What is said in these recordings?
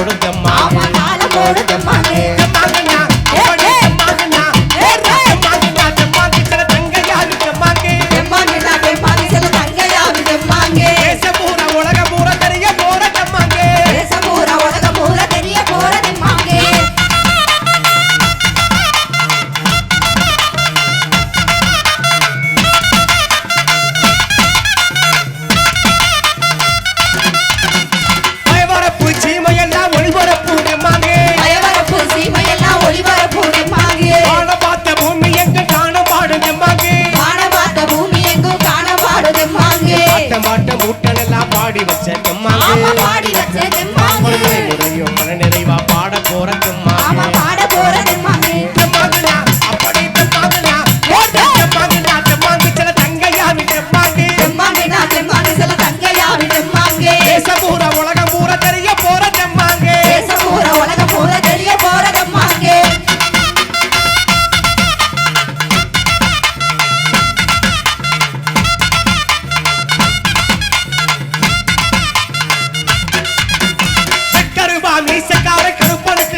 ஓடுதம்மா காலம்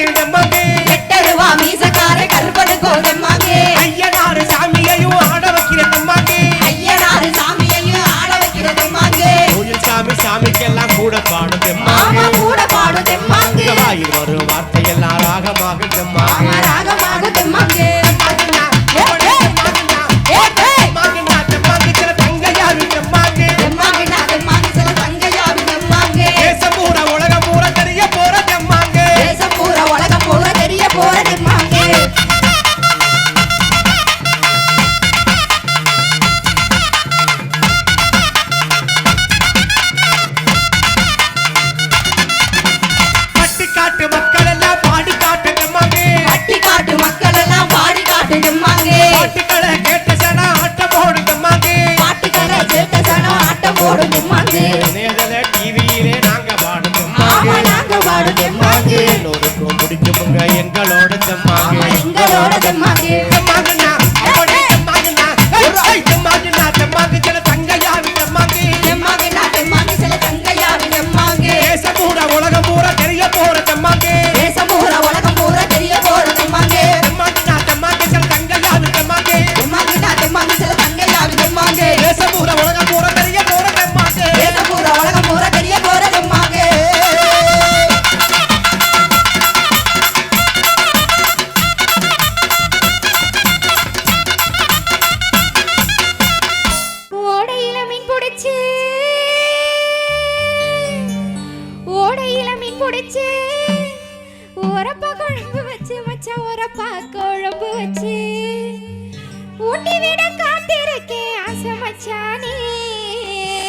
திருடம்மாவே எட்டருவா மீசக்கார கருப்படு கோதம்மாவே ஐயனாறு சாமியையும் ஆட வைக்கிறதம்மாவே ஐயனாறு சாமியையும் ஆட வைக்கிறதம்மாவே கோயில் சாமி சாமிக்கெல்லாம் கூட பாடுதம்மா கூட பாடுதம்மா வாயில் வரும் ராகமாக.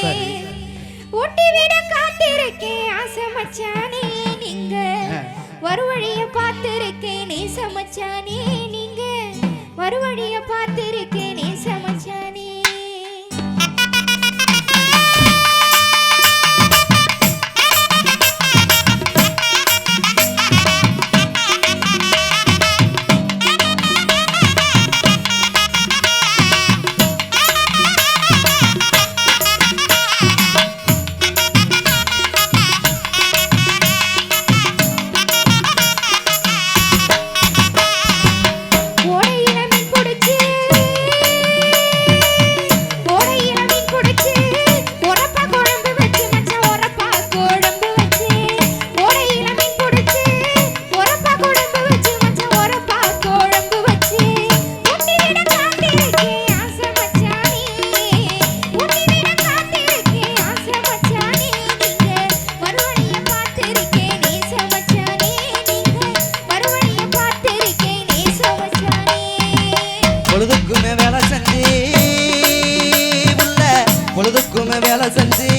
ஒட்டி விட காத்திருக்கேன் ஆசை மச்சானே நீங்க. ஒரு வழிய பார்த்திருக்கேன் நீ சமச்சானே நீங்க. ஒரு வழிய பார்த்திருக்கேன் கும வேலை செஞ்சு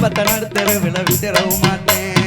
மாட்டேன் அடியே குடும்பத்தை நடுத்தருவில் விட்டுறவும் மாட்டேன்.